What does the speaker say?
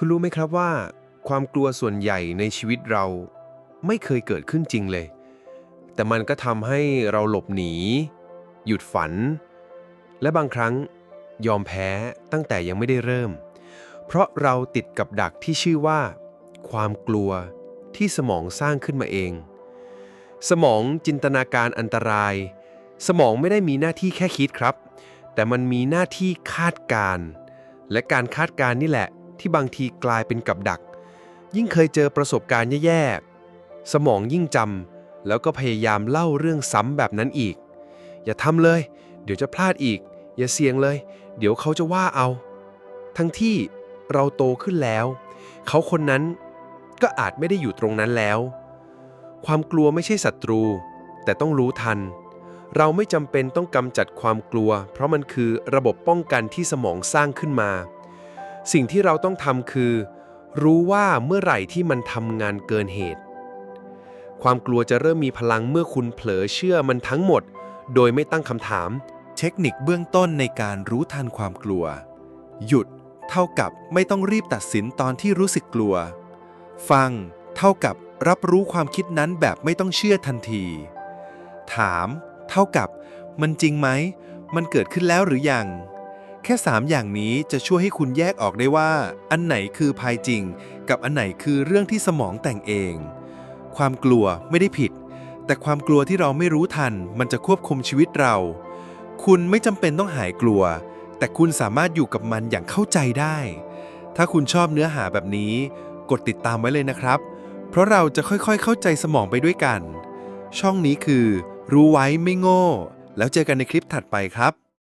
คุณรู้ไหมครับว่า ความกลัวส่วนใหญ่ในชีวิตเราไม่เคยเกิดขึ้นจริงเลย แต่มันก็ทำให้เราหลบหนี หยุดฝัน และบางครั้งยอมแพ้ตั้งแต่ยังไม่ได้เริ่ม เพราะเราติดกับดักที่ชื่อว่า ความกลัวที่สมองสร้างขึ้นมาเอง สมองจินตนาการอันตราย สมองไม่ได้มีหน้าที่แค่คิดครับ แต่มันมีหน้าที่คาดการณ์และการคาดการณ์นี่แหละ ที่บางทีกลายเป็นกับดัก ยิ่งเคยเจอประสบการณ์แย่ๆ สมองยิ่งจำแล้วก็พยายามเล่าเรื่องซ้ำแบบนั้นอีก อย่าทำเลย เดี๋ยวจะพลาดอีก อย่าเสี่ยงเลย เดี๋ยวเขาจะว่าเอา ทั้งที่เราโตขึ้นแล้ว เขาคนนั้นก็อาจไม่ได้อยู่ตรงนั้นแล้ว ความกลัวไม่ใช่ศัตรู แต่ต้องรู้ทัน เราไม่จำเป็นต้องกำจัดความกลัว เพราะมันคือระบบป้องกันที่สมองสร้างขึ้นมา สิ่งที่เราต้องทำคือ รู้ว่าเมื่อไหร่ที่มันทำงานเกินเหตุ ความกลัวจะเริ่มมีพลังเมื่อคุณเผลอเชื่อมันทั้งหมด โดยไม่ตั้งคำถาม เทคนิคเบื้องต้นในการรู้ทันความกลัว หยุด เท่ากับไม่ต้องรีบตัดสินตอนที่รู้สึกกลัว ฟัง เท่ากับรับรู้ความคิดนั้นแบบไม่ต้องเชื่อทันที ถาม เท่ากับ มันจริงไหม มันเกิดขึ้นแล้วหรือยัง ค่ 3 อย่างนี้จะช่วยให้คุณแยกออกได้ว่า อันไหนคือภัยจริง กับอันไหนคือเรื่องที่สมองแต่งเอง ความกลัวไม่ได้ผิด แต่ความกลัวที่เราไม่รู้ทัน มันจะควบคุมชีวิตเรา คุณไม่จำเป็นต้องหายกลัว แต่คุณสามารถอยู่กับมันอย่างเข้าใจได้ ถ้าคุณชอบเนื้อหาแบบนี้ กดติดตามไว้เลยนะครับ เพราะเราจะค่อยๆ เข้าใจสมองไปด้วยกัน ช่องนี้คือ รู้ไว้ไม่โง่ แล้วเจอกันในคลิปถัดไปครับ